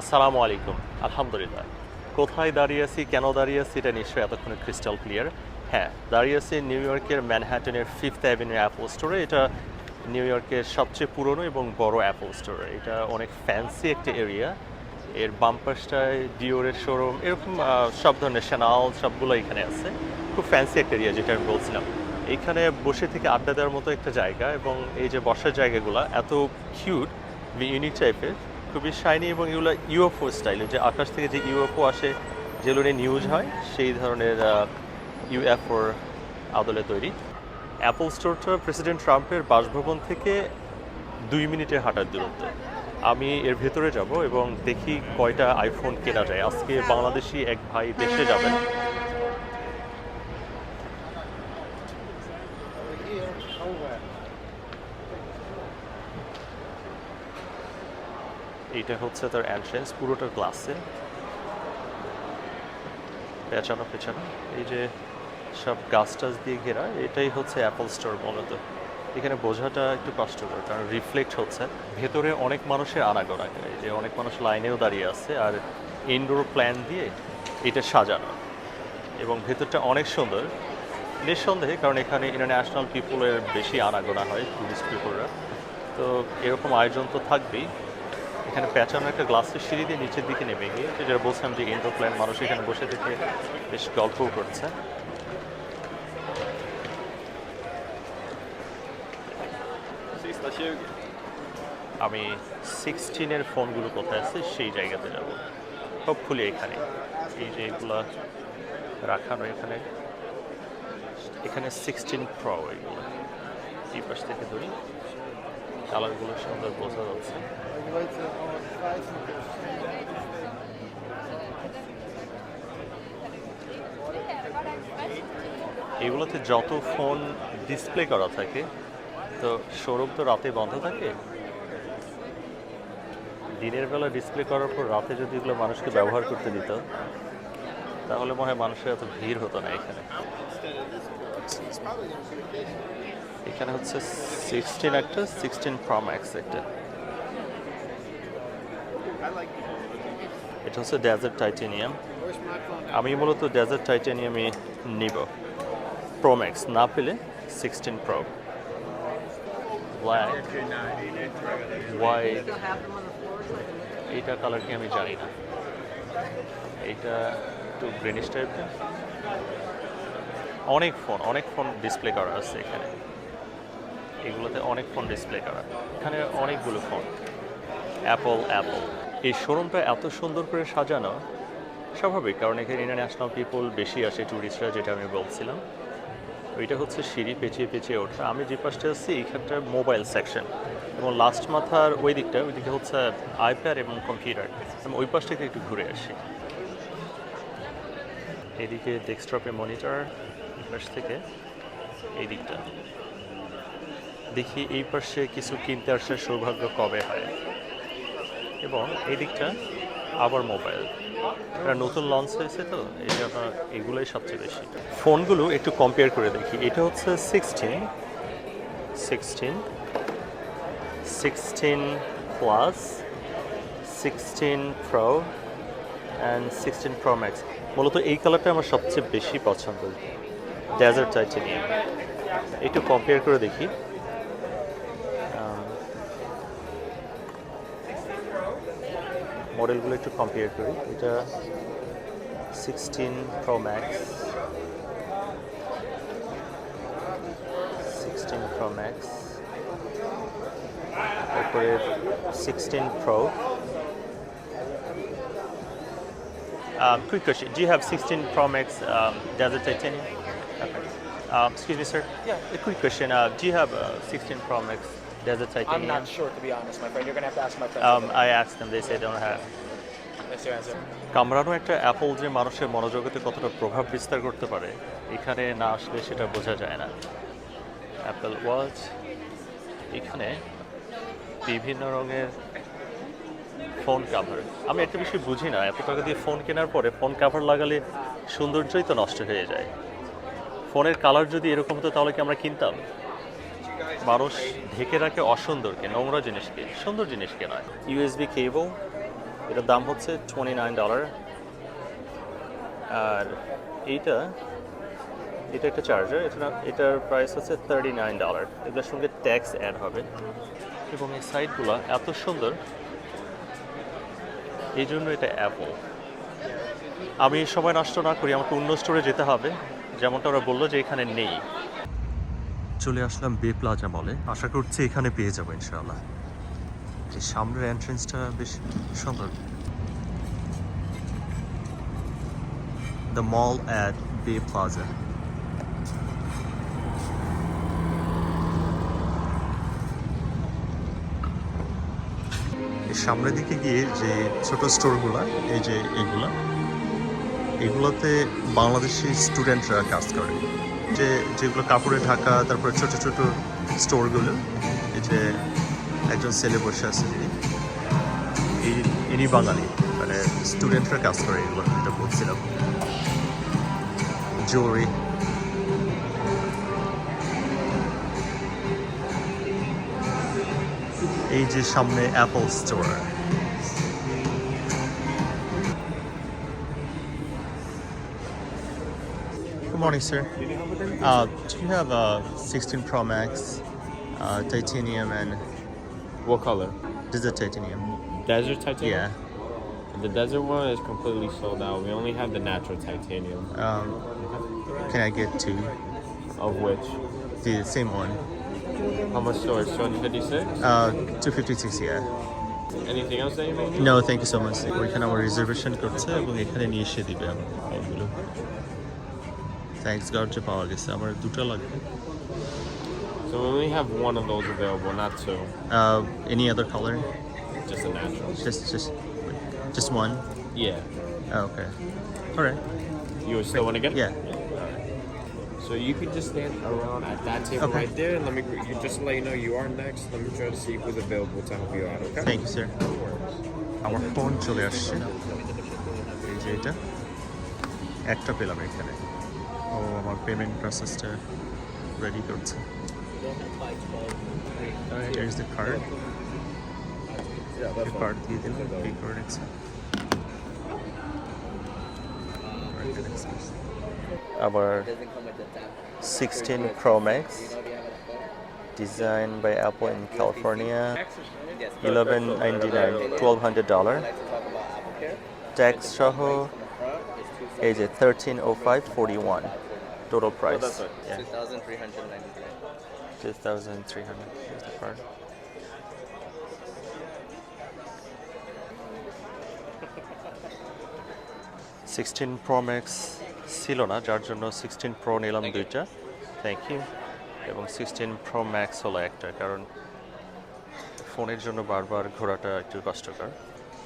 আসসালামু আলাইকুম। আলহামদুলিল্লাহ। কোথায় দাঁড়িয়ে আছি, কেন দাঁড়িয়ে আছি, এটা নিশ্চয়ই এতক্ষণে ক্রিস্টাল ক্লিয়ার হ্যাঁ দাঁড়িয়ে আছি নিউ ইয়র্কের ম্যানহ্যাটনের ফিফথ অ্যাভিনিউ অ্যাপল স্টোরে এটা নিউ ইয়র্কের সবচেয়ে পুরনো এবং বড় অ্যাপল স্টোর এটা অনেক ফ্যান্সি একটা এরিয়া এর বাম্পাসটায় ডিওরের শোরুম এরকম সব ধরনের শ্যানাল সবগুলো এখানে আছে। খুব ফ্যান্সি একটা এরিয়া যেটা আমি বলছিলাম। এখানে বসে থেকে আড্ডা দেওয়ার মতো একটা জায়গা এবং এই যে বসার জায়গাগুলো এত কিউট ইউনিক টাইপের খুবই শাইনি এবং এগুলো ইউএফও স্টাইল যে আকাশ থেকে যে ইউএফও আসে, যেগুলো নিয়ে নিউজ হয়, সেই ধরনের ইউএফওর আদলে তৈরি। অ্যাপল স্টোরটা প্রেসিডেন্ট ট্রাম্পের বাসভবন থেকে দুই মিনিটের হাঁটার দূরত্ব। আমি এর ভেতরে যাব এবং দেখি কয়টা আইফোন কেনা যায়। আজকে বাংলাদেশি এক ভাই দেশে যাবেন। এইটা হচ্ছে তার এন্ট্রেন্স পুরোটা গ্লাসে পেঁচানো পেছানো। এই যে সব গাছ টাছ দিয়ে ঘেরা, এটাই হচ্ছে অ্যাপল স্টোর মূলত। এখানে বোঝাটা একটু কষ্টকর, কারণ রিফ্লেক্ট হচ্ছে। ভেতরে অনেক মানুষের আনাগোনা। এই যে অনেক মানুষ লাইনেও দাঁড়িয়ে আছে, আর ইনডোর প্ল্যান দিয়ে এটা সাজানো। এবং ভেতরটা অনেক সুন্দর। নিঃসন্দেহে, কারণ এখানে ইন্টারন্যাশনাল পিপুলের বেশি আনাগোনা হয় টুরিস্ট পিপুলরা তো এরকম আয়োজন তো থাকবেই। এখানে পেঁচানো একটা গ্লাসের সিঁড়ি দিয়ে নিচের দিকে নেমে গিয়ে যেটা বলছিলাম যে ইন্ডোর প্ল্যান মানুষ এখানে বসে থেকে বেশ গল্পও করছে। আমি সিক্সটিনের ফোনগুলো কোথায় আছে সেই জায়গাতে যাব। হোপফুলি এখানে। এই যে এগুলো রাখানো এখানে। এখানে সিক্সটিন প্রো এগুলো। এই পাশ থেকে ধরি। কালারগুলো সুন্দর বোঝা যাচ্ছে। এগুলোতে যত ফোন ডিসপ্লে করা থাকে, তো শোরুম তো রাতে বন্ধ থাকে? দিনের বেলা ডিসপ্লে করার পর রাতে যদি এগুলো মানুষকে ব্যবহার করতে দিত, তাহলে মনে হয় মানুষের এত ভিড় হতো না এখানে। এখানে হচ্ছে সিক্সটিন একটা সিক্সটিন প্রো ম্যাক্স একটা। এটা হচ্ছে ডেজার্ট টাইটেনিয়াম আমি মূলত ডেজার্ট টাইটেনিয়ামই নিব। প্রো ম্যাক্স না পেলে সিক্সটিন প্রো ব্ল্যাক হোয়াইট এইটা কালার কি আমি জানি না। এইটা একটু গ্রিনিশ টাইপের অনেক ফোন অনেক ফোন ডিসপ্লে করা আছে এখানে। এগুলোতে অনেক ফোন ডিসপ্লে করা। এখানে অনেকগুলো ফোন অ্যাপল অ্যাপল এই শোরুমটা এত সুন্দর করে সাজানো স্বাভাবিক, কারণ এখানে ইন্টারন্যাশনাল পিপল বেশি আসে ট্যুরিস্টরা যেটা আমি বলছিলাম। ওইটা হচ্ছে সিঁড়ি পেঁচিয়ে পেঁচিয়ে ওঠা। আমি যে পাশটা আছি, এইখানটা মোবাইল সেকশন এবং লাস্ট মাথার ওই দিকটা, ওই দিকে হচ্ছে আইপ্যাড এবং কম্পিউটার আমি ওই পাশ থেকে একটু ঘুরে আসি। এদিকে ডেস্কটপে মনিটর এই পাশ থেকে এই দিকটা। দেখি এই পাশে কিছু কিনতে আসার সৌভাগ্য কবে হয়। এবং এই দিকটা আবার মোবাইল। এটা নতুন লঞ্চ হয়েছে তো, এই জন্য এগুলোই সবচেয়ে বেশি। ফোনগুলো একটু কম্পেয়ার করে দেখি। এটা হচ্ছে sixteen sixteen sixteen plus sixteen pro and sixteen pro max মূলত এই কালারটা আমার সবচেয়ে বেশি পছন্দ। ডেজার্ট টাইটেনিয়াম একটু কম্পেয়ার করে দেখি। মডেলগুলো একটু কম্পেয়ার করি এটা sixteen Pro Max sixteen Pro Max তারপরে sixteen Pro Um, quick question. Do you have 16 Pro Max um, Desert Titanium? Okay. Um, excuse me, sir. Yeah. A quick question. Uh, do you have uh, 16 Pro Max Desert I'm Titanium? not sure, to be honest, my friend. You're gonna have to ask my friend. Um, I asked them. They said they don't have. That's your answer. কামড়ানো একটা Apple যে মানুষের মনোজগতে কতটা প্রভাব বিস্তার করতে পারে এখানে না আসলে সেটা বোঝা যায় না অ্যাপল ওয়াচ এখানে বিভিন্ন রঙের ফোন কাভার আমি একটা বিষয় বুঝি না এত টাকা দিয়ে ফোন কেনার পরে ফোন কাভার লাগালে সৌন্দর্যই তো নষ্ট হয়ে যায় ফোনের কালার যদি এরকম হতো তাহলে কি আমরা কিনতাম মানুষ ঢেকে রাখে অসুন্দরকে নোংরা জিনিসকে সুন্দর জিনিসকে নয়। ইউএসবি কেবল এটার দাম হচ্ছে টোয়েন্টি নাইন ডলার আর এইটা এটা একটা চার্জার এটা এটার প্রাইস হচ্ছে থার্টি নাইন ডলার এগুলোর সঙ্গে ট্যাক্স অ্যাড হবে। এবং এই সাইটগুলো এত সুন্দর এই জন্য এটা অ্যাপল আমি সময় নষ্ট না করি আমাকে অন্য স্টোরে যেতে হবে। যেমনটা ওরা বলল যে এখানে নেই। চলে আসলাম বে প্লাজা মলে। আশা করছি এখানে পেয়ে যাব ইনশাআল্লাহ। যে সামনের এন্ট্রেন্সটা বেশ সুন্দর। The mall at bay plaza এই সামনের দিকে গিয়ে যে ছোট স্টোরগুলো এই যে এগুলা, এগুলোতে বাংলাদেশি স্টুডেন্টরা কাজ করে। যে যেগুলো কাপড়ে ঢাকা, তারপরে ছোট ছোট স্টোরগুলো, এই যে একজন ছেলে বসে আছে যিনি। ইনি বাঙালি মানে স্টুডেন্টরা কাজ করে এগুলো যেটা বলছিলাম। জুয়েলারি এই যে সামনে Apple store Good morning, sir. Uh, do you have a 16 Pro Max, uh, titanium and What color? this is a titanium? Desert titanium? Yeah. The desert one is completely sold out. We only have the natural titanium. Um, can I get two? Of which? The same one. How much storage? 256? Uh, 256, yeah. Anything else that you may need? No, thank you so much. ওইখানে আমার reservation করছে এবং এখানে নিয়ে এসে দিবে আমার ফোনগুলো থ্যাঙ্কস গড যে পাওয়া গেছে আমার দুটো লাগবে So we only have one of those available, not two. Uh, any other color? Just a natural. Just, just, just one. Yeah. Oh, okay. All right. You would still want to get it? Yeah. So you could just stand around at that table Okay. right there. and Let me, you, just to let you know you are next. Let me try to see who's available to help you out, okay? Thank you, sir. আমার phone চলে আসছে এই যে এটা একটা পেলাম এখানে ও, আমার পেমেন্ট প্রসেসটা রেডি করছে। Here's the card. The card দিয়ে দিন পে করে নিচ্ছে। আবার sixteen pro max design by Apple in California eleven ninety nine twelve hundred dollar tax সহ, এই যে thirteen oh five forty one Total price That's it. 2,393. Two thousand three hundred card sixteen Pro Max ছিল না যার জন্য sixteen pro নিলাম দুইটা thank you এবং সিক্সটিন প্রো ম্যাক্স হলো একটা কারণ ফোনের জন্য বারবার ঘোরাটা একটু কষ্টকর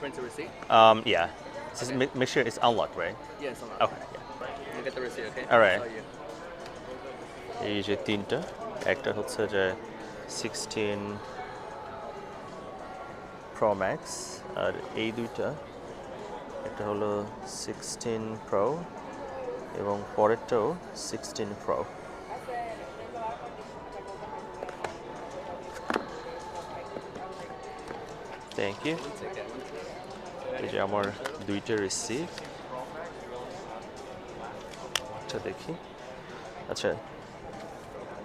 Print the receipt? Um, yeah. This is, make, make sure it's unlocked, right? Yes, I'm Okay. Yeah. Get the receipt, okay? Tell you. এই যে তিনটা একটা হচ্ছে যে সিক্সটিন প্রো ম্যাক্স আর এই দুইটা একটা হলো সিক্সটিন প্রো এবং পরেরটাও সিক্সটিন প্রো থ্যাংক ইউ. এই যে আমার দুইটা রিসিভ আচ্ছা দেখি। আচ্ছা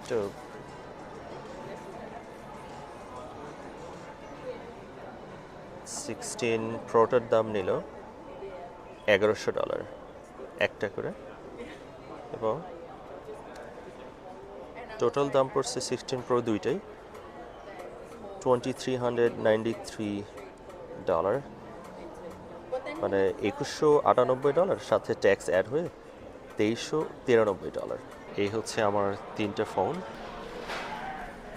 তো সিক্সটিন প্রোটার দাম নিল এগারোশো ডলার একটা করে। এবং টোটাল দাম পড়ছে সিক্সটিন প্রো দুইটাই twenty three hundred ninety three dollar মানে একুশশো আটানব্বই ডলার সাথে ট্যাক্স অ্যাড হয়ে তেইশশো তিরানব্বই ডলার। এই হচ্ছে আমার তিনটে ফোন।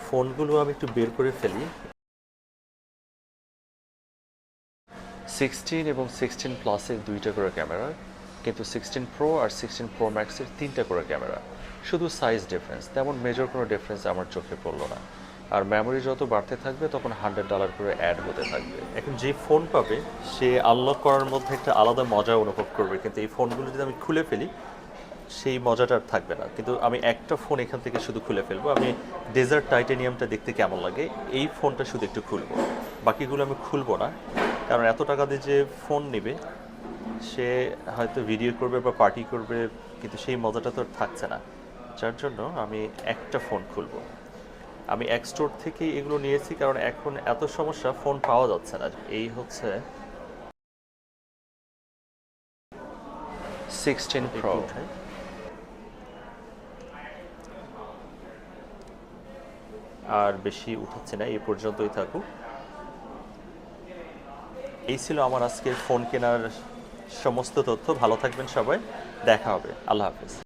ফোনগুলো আমি একটু বের করে ফেলি। সিক্সটিন এবং সিক্সটিন প্লাসের দুইটা করে ক্যামেরা, কিন্তু সিক্সটিন প্রো আর সিক্সটিন প্রো ম্যাক্সের তিনটা করে ক্যামেরা। শুধু সাইজ ডিফারেন্স তেমন মেজর কোনো ডিফারেন্স আমার চোখে পড়ল না। আর মেমোরি যত বাড়তে থাকবে, তখন হান্ড্রেড ডলার করে অ্যাড হতে থাকবে। এখন যে ফোন পাবে, সে আনলক করার মধ্যে একটা আলাদা মজা অনুভব করবে। কিন্তু এই ফোনগুলো যদি আমি খুলে ফেলি সেই মজাটা আর থাকবে না। কিন্তু আমি একটা ফোন এখান থেকে শুধু খুলে ফেলব। আমি ডেজার্ট টাইটেনিয়ামটা দেখতে কেমন লাগে এই ফোনটা শুধু একটু খুলবো। বাকিগুলো আমি খুলবো না কারণ এত টাকা দিয়ে যে ফোন নেবে সে হয়তো ভিডিও করবে বা পার্টি করবে কিন্তু সেই মজাটা তো আর থাকছে না। যার জন্য আমি একটা ফোন খুলবো। আমি এক স্টোর থেকে এগুলো নিয়েছি কারণ এখন এত সমস্যা ফোন পাওয়া যাচ্ছে না। এই হচ্ছে সিক্সটিন প্রো আর বেশি উঠাচ্ছে না এই পর্যন্তই থাকুক। এই ছিল আমার আজকের ফোন কেনার সমস্ত তথ্য। ভালো থাকবেন সবাই। দেখা হবে। আল্লাহ হাফিজ।